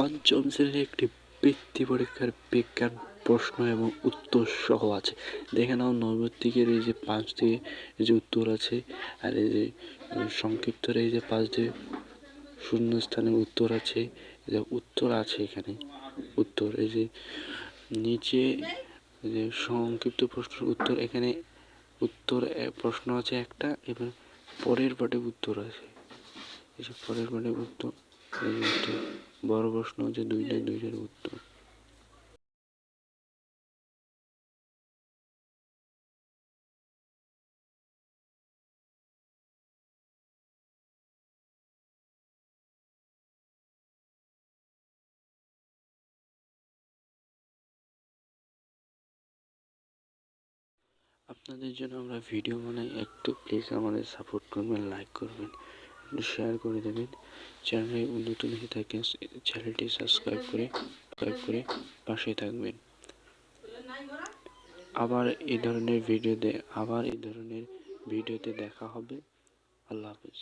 পঞ্চম শ্রেণির একটি বৃত্তি পরীক্ষার বিজ্ঞান প্রশ্ন এবং উত্তর সহ আছে। দেখে নাও নৈর্ব্যক্তিকের এই যে পাঁচ দিয়ে এই যে উত্তর আছে, আর এই যে সংক্ষিপ্তর এই যে পাঁচ দিয়ে শূন্য স্থানে উত্তর আছে উত্তর আছে এখানে। উত্তর, এই যে নিচে যে সংক্ষিপ্ত প্রশ্নের উত্তর, এখানে উত্তর প্রশ্ন আছে একটা এবং পরের পাটে উত্তর আছে। এই যে পরের পাটে উত্তর উত্তর। বড় প্রশ্ন আছে দুইটা, দুইটার উত্তর। আপনাদের জন্য আমরা ভিডিও বানাই। একটু প্লিজ আমাদের সাপোর্ট করবেন লাইক করবেন। শেয়ার করে দেবেন। চ্যানেলে নতুন হয়ে থাকে চ্যানেলটি সাবস্ক্রাইব করে সাবস্ক্রাইব করে পাশে থাকবেন। আবার এই ধরনের ভিডিওতে আবার এই ধরনের ভিডিওতে দেখা হবে। আল্লাহ হাফিজ।